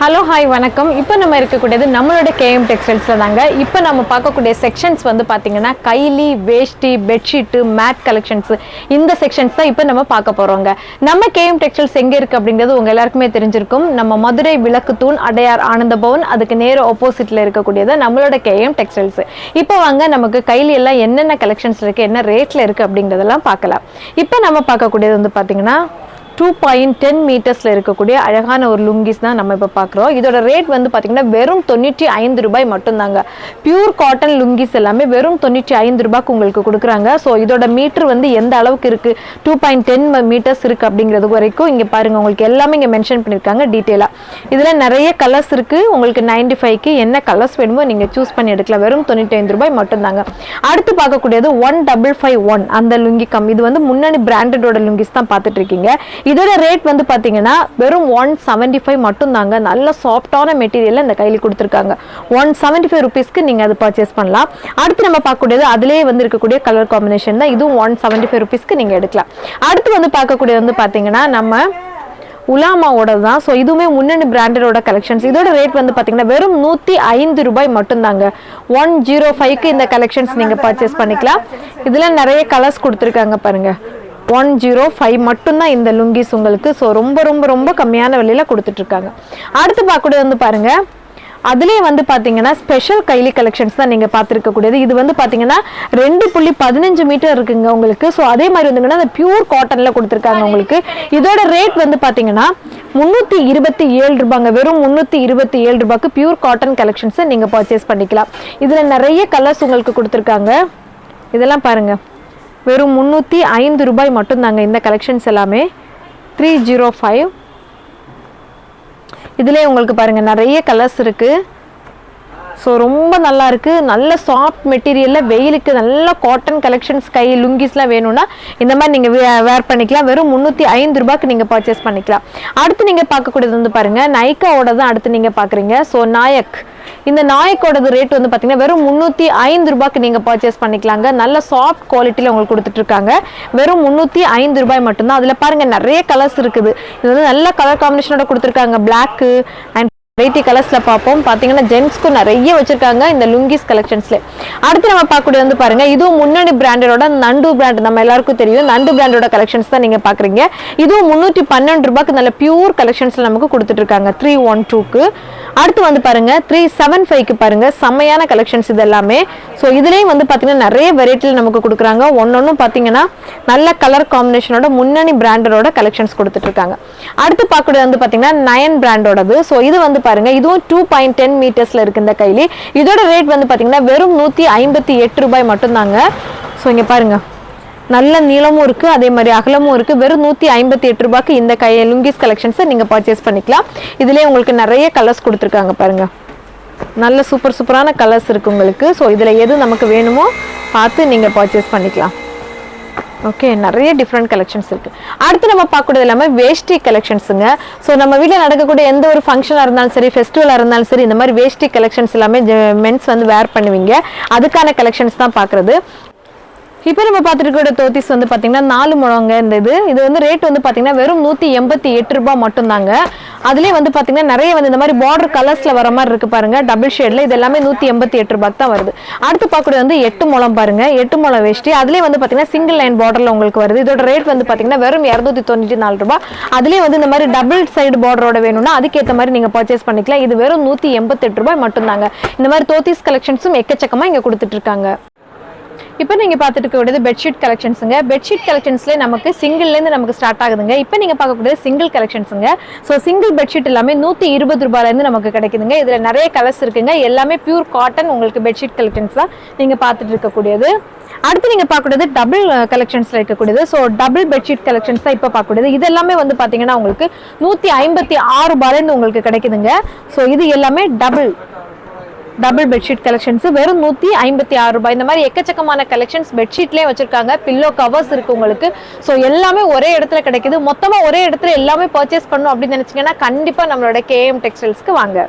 Hello hi வணக்கம். இப்போ நம்ம இருக்கக்கூடியது நம்மளோட கேஎம் டெக்ஸ்டைல்ஸில் தாங்க. இப்போ நம்ம பார்க்கக்கூடிய செக்ஷன்ஸ் வந்து பார்த்தீங்கன்னா கைலி வேஷ்டி பெட்ஷீட்டு மேட் கலெக்ஷன்ஸ் இந்த செக்ஷன்ஸ் தான் இப்போ நம்ம பார்க்க போகிறோங்க நம்ம கேஎம் டெக்ஸ்டைல்ஸ் எங்கே இருக்குது அப்படிங்கிறது உங்கள் எல்லாருக்குமே தெரிஞ்சிருக்கும். நம்ம மதுரை விளக்கு தூண் அடையார் ஆனந்த பவன் அதுக்கு நேர ஆப்போசிட்டில் இருக்கக்கூடியது நம்மளோட கேஎம் டெக்ஸ்டைல்ஸ் இப்போ வாங்க நமக்கு கைலி எல்லாம் என்னென்ன கலெக்ஷன்ஸ் இருக்குது என்ன ரேட்டில் இருக்குது அப்படிங்கிறதெல்லாம் பார்க்கலாம். இப்போ நம்ம பார்க்கக்கூடியது வந்து பார்த்தீங்கன்னா டூ பாயிண்ட் டென் மீட்டர்ஸில் இருக்கக்கூடிய அழகான ஒரு லுங்கிஸ் தான் நம்ம இப்போ பார்க்குறோம் இதோட ரேட் வந்து பார்த்தீங்கன்னா வெறும் தொண்ணூற்றி ஐந்து ரூபாய் மட்டும்தாங்க. பியூர் காட்டன் லுங்கிஸ் எல்லாமே வெறும் தொண்ணூற்றி ஐந்து ரூபாய்க்கு உங்களுக்கு கொடுக்குறாங்க. ஸோ இதோட மீட்டர் வந்து எந்த அளவுக்கு இருக்குது டூ பாயிண்ட் டென் மீட்டர்ஸ் இருக்குது அப்படிங்கிறது வரைக்கும் இங்கே பாருங்கள் உங்களுக்கு எல்லாமே இங்கே மென்ஷன் பண்ணியிருக்காங்க டீட்டெயிலாக இதில் நிறைய கலர்ஸ் இருக்குது உங்களுக்கு நைன்டி ஃபைவ்க்கு என்ன கலர்ஸ் வேணுமோ நீங்கள் சூஸ் பண்ணி எடுக்கலாம். வெறும் தொண்ணூற்றி ஐந்து ரூபாய் மட்டும்தாங்க. அடுத்து பார்க்கக்கூடியது ஒன் டபுள் ஃபைவ் ஒன் அந்த லுங்கி கம். இது வந்து முன்னணி பிராண்டடோட லுங்கிஸ் தான் பார்த்துட்டு இருக்கீங்க. இதோட ரேட் வந்து பார்த்தீங்கன்னா வெறும் ஒன் செவன்டி ஃபைவ் மட்டும்தாங்க. நல்ல சாஃப்டான மெட்டீரியல் இந்த கையில் கொடுத்துருக்காங்க. ஒன் செவன்டி ஃபைவ் ருபீஸ்க்கு நீங்கள் அது பர்ச்சேஸ் பண்ணலாம். அடுத்து நம்ம பார்க்கக்கூடியது அதிலே வந்து இருக்கக்கூடிய கலர் காம்பினேஷன் தான். இதுவும் ஒன் செவன்டி ஃபைவ் ருபீஸ்க்கு நீங்கள் எடுக்கலாம். அடுத்து வந்து பார்க்கக்கூடியது வந்து பார்த்தீங்கன்னா நம்ம உலாமாவோட தான். ஸோ இதுவுமே முன்னணி பிராண்டடோட கலெக்ஷன்ஸ் இதோட ரேட் வந்து பார்த்தீங்கன்னா வெறும் நூற்றி ஐந்து ரூபாய் மட்டும்தாங்க. ஒன் ஜீரோ ஃபைவ்க்கு இந்த கலெக்ஷன்ஸ் நீங்கள் பர்ச்சேஸ் பண்ணிக்கலாம். இதில் நிறைய கலர்ஸ் கொடுத்துருக்காங்க பாருங்கள் ஒன் ஜீரோ ஃபைவ் மட்டும்தான் இந்த லுங்கிஸ் உங்களுக்கு. ஸோ ரொம்ப ரொம்ப ரொம்ப கம்மியான விலையில் கொடுத்துட்ருக்காங்க. அடுத்து பார்க்கக்கூடியது வந்து பாருங்கள் அதுலேயே வந்து பார்த்தீங்கன்னா ஸ்பெஷல் கைலி கலெக்ஷன்ஸ் தான் நீங்கள் பார்த்துருக்கக்கூடியது. இது வந்து பார்த்தீங்கன்னா ரெண்டு புள்ளி பதினஞ்சு மீட்டர் இருக்குங்க உங்களுக்கு. ஸோ அதே மாதிரி வந்துங்கன்னா அந்த பியூர் காட்டனில் கொடுத்துருக்காங்க உங்களுக்கு. இதோட ரேட் வந்து பார்த்தீங்கன்னா முந்நூற்றி இருபத்தி ஏழு ரூபாங்க. வெறும் முந்நூற்றி இருபத்தி ஏழு ரூபாய்க்கு பியூர் காட்டன் கலெக்ஷன்ஸை நீங்கள் பர்ச்சேஸ் பண்ணிக்கலாம். இதில் நிறைய கலர்ஸ் உங்களுக்கு கொடுத்துருக்காங்க. இதெல்லாம் பாருங்கள் வெறும் முந்நூற்றி ஐந்து ரூபாய் மட்டும்தாங்க இந்த கலெக்ஷன்ஸ் எல்லாமே. த்ரீ ஜீரோ ஃபைவ் இதிலே உங்களுக்கு பாருங்க நிறைய கலர்ஸ் இருக்கு. ஸோ ரொம்ப நல்லா இருக்கு நல்ல சாஃப்ட் மெட்டீரியலில் வெயிலுக்கு நல்ல காட்டன் கலெக்ஷன்ஸ் கை லுங்கிஸ்லாம் வேணும்னா இந்த மாதிரி நீங்கள் வேர் பண்ணிக்கலாம். வெறும் முந்நூற்றி ஐந்து ரூபாய்க்கு நீங்கள் பர்ச்சேஸ் பண்ணிக்கலாம். அடுத்து நீங்கள் பார்க்கக்கூடியது வந்து பாருங்கள் நைக்காவோட தான் அடுத்து நீங்கள் பார்க்குறீங்க. ஸோ நாயக் இந்த நாயக்கோடது ரேட் வந்து பார்த்தீங்கன்னா வெறும் முந்நூற்றி ஐந்து ரூபாய்க்கு நீங்கள் பர்ச்சேஸ் பண்ணிக்கலாங்க. நல்ல சாஃப்ட் குவாலிட்டியில் உங்களுக்கு கொடுத்துட்ருக்காங்க. வெறும் முந்நூற்றி ஐந்து ரூபாய் மட்டும்தான். அதில் பாருங்கள் நிறைய கலர்ஸ் இருக்குது. இது வந்து நல்ல கலர் காம்பினேஷனோட கொடுத்துருக்காங்க. பிளாக்கு அண்ட் வெரைட்டி கலர்ஸில் பார்ப்போம். பார்த்தீங்கன்னா ஜென்ஸ்க்கும் நிறைய வச்சிருக்காங்க இந்த லுங்கிஸ் கலெக்ஷன்ஸ்ல அடுத்து நம்ம பார்க்கக்கூடிய வந்து பாருங்க இதுவும் முன்னணி பிராண்டடோட நண்டு பிராண்ட் நம்ம எல்லாருக்கும் தெரியும் நண்டு பிராண்டோட கலெக்ஷன்ஸ் தான் நீங்க பாக்குறீங்க இதுவும் முந்நூற்றி பன்னெண்டு ரூபாய்க்கு நல்ல பியூர் கலெக்ஷன்ஸ்ல நமக்கு கொடுத்துட்ருக்காங்க த்ரீ ஒன் டூக்கு அடுத்து வந்து பாருங்க த்ரீ செவன் ஃபைவ்க்கு பாருங்க செம்மையான கலெக்ஷன்ஸ் இது எல்லாமே. ஸோ இதுலேயும் வந்து பார்த்தீங்கன்னா நிறைய வெரைட்டியில் நமக்கு கொடுக்குறாங்க. ஒன்னொன்னும் பார்த்தீங்கன்னா நல்ல கலர் காம்பினேஷனோட முன்னணி பிராண்டரோட கலெக்ஷன்ஸ் கொடுத்துட்ருக்காங்க. அடுத்து பார்க்கக்கூடிய வந்து பார்த்தீங்கன்னா நயன் பிராண்டோடது ஸோ இது வந்து பாருங்க. இதுவும் டூ பாயிண்ட் டென் மீட்டர்ஸ்ல இருக்கு இந்த கைலி. இதோட ரேட் வந்து பாத்தீங்கன்னா வெறும் நூத்தி ஐம்பத்தி எட்டு ரூபாய் மட்டும்தாங்க. ஸோ இங்க பாருங்க. நல்ல நீளமும் இருக்கு அதே மாதிரி அகலமும் இருக்கு. வெறும் நூற்றி ஐம்பத்தி எட்டு ரூபாய்க்கு இந்த கை லுங்கிஸ் கலெக்ஷன்ஸை நீங்க பர்ச்சேஸ் பண்ணிக்கலாம். இதுலயே உங்களுக்கு நிறைய கலர்ஸ் கொடுத்துருக்காங்க பாருங்க. நல்ல சூப்பர் சூப்பரான கலர்ஸ் இருக்கு உங்களுக்கு. ஸோ இதில் எது நமக்கு வேணுமோ பார்த்து நீங்கள் பர்ச்சேஸ் பண்ணிக்கலாம். ஓகே நிறைய டிஃப்ரெண்ட் கலெக்ஷன்ஸ் இருக்கு. அடுத்து நம்ம பார்க்கக்கூடிய எல்லாமே வேஷ்டி கலெக்ஷன்ஸுங்க ஸோ நம்ம வீட்டில் நடக்கக்கூடிய எந்த ஒரு ஃபங்க்ஷனாக இருந்தாலும் சரி ஃபெஸ்டிவலாக இருந்தாலும் சரி இந்த மாதிரி வேஷ்டி கலெக்ஷன்ஸ் எல்லாமே மென்ஸ் வந்து வேர் பண்ணுவீங்க. அதுக்கான கலெக்ஷன்ஸ் தான் பார்க்குறது. இப்போ நம்ம பார்த்துருக்க தோத்திஸ் வந்து பார்த்தீங்கன்னா நாலு முழங்க இந்த இது. இது வந்து ரேட் வந்து பார்த்தீங்கன்னா வெறும் நூற்றி எண்பத்தி எட்டு ரூபாய் மட்டும்தாங்க. அதுலேயே வந்து பார்த்தீங்கன்னா நிறைய வந்து இந்த மாதிரி பார்டர் கலர்ஸில் வர மாதிரி இருக்குது பாருங்கள் டபுள் ஷேடில் இது எல்லாமே நூற்றி எண்பத்தி எட்டு ரூபாய்க்கு தான் வருது. அடுத்து பார்க்கக்கூடிய வந்து எட்டு முழம் பாருங்கள் எட்டு முழம் வேஷ்டி அதுலேயே வந்து பார்த்தீங்கன்னா சிங்கிள் லைன் பார்டரில் உங்களுக்கு வருது. இதோட ரேட் வந்து பார்த்தீங்கன்னா வெறும் இரநூத்தி தொண்ணூற்றி நாலு ரூபாய். அதுலேயே வந்து இந்த மாதிரி டபுள் சைடு பார்டரோட வேணும்னா அதுக்கேற்ற மாதிரி நீங்கள் பர்ச்சேஸ் பண்ணிக்கலாம். இது வெறும் நூற்றி எண்பத்தெட்டு ரூபாய் மட்டும்தாங்க. இந்த மாதிரி தோத்திஸ் கலெக்ஷன்ஸும் எக்கச்சக்கமாக இங்கே கொடுத்துட்ருக்காங்க இப்போ நீங்கள் பார்த்துட்டு இருக்கக்கூடியது பெட்ஷீட் கலெக்ஷன்ஸுங்க பெட்ஷீட் கலெக்ஷன்ஸ்லேயே நமக்கு சிங்கிள்லேருந்து நமக்கு ஸ்டார்ட் ஆகுதுங்க. இப்போ நீங்கள் பார்க்கக்கூடியது சிங்கிள் கலெக்ஷன்ஸுங்க ஸோ சிங்கிள் பெட்ஷீட் எல்லாமே நூற்றி இருபது ரூபாயிலேருந்து நமக்கு கிடைக்குதுங்க. இதில் நிறைய கலர்ஸ் இருக்குங்க. எல்லாமே பியூர் காட்டன் உங்களுக்கு பெட்ஷீட் கலெக்ஷன்ஸ் தான் நீங்கள் பார்த்துட்டு இருக்கக்கூடியது அடுத்து நீங்கள் பார்க்கக்கூடியது டபுள் கலெக்ஷன்ஸில் இருக்கக்கூடியது ஸோ டபுள் பெட்ஷீட் கலெக்ஷன்ஸ் தான் இப்போ பார்க்கக்கூடியது இது எல்லாமே வந்து பார்த்தீங்கன்னா உங்களுக்கு நூற்றி ஐம்பத்தி ஆறு ரூபாயிலேருந்து உங்களுக்கு கிடைக்குதுங்க. ஸோ இது எல்லாமே டபுள் டபுள் பெட்ஷீட் கலெக்ஷன்ஸ் வெறும் நூற்றி ஐம்பத்தி ஆறு ரூபாய். இந்த மாதிரி எக்கச்சக்கமான கலெக்ஷன்ஸ் பெட்ஷீட்லேயே வச்சுருக்காங்க. பில்லோ கவர்ஸ் இருக்கு உங்களுக்கு. ஸோ எல்லாமே ஒரே இடத்துல கிடைக்குது. மொத்தமாக ஒரே இடத்துல எல்லாமே பர்ச்சேஸ் பண்ணணும் அப்படின்னு நினச்சிங்கன்னா கண்டிப்பாக நம்மளோட கேஎம் டெக்ஸ்டைல்ஸ்க்கு வாங்க.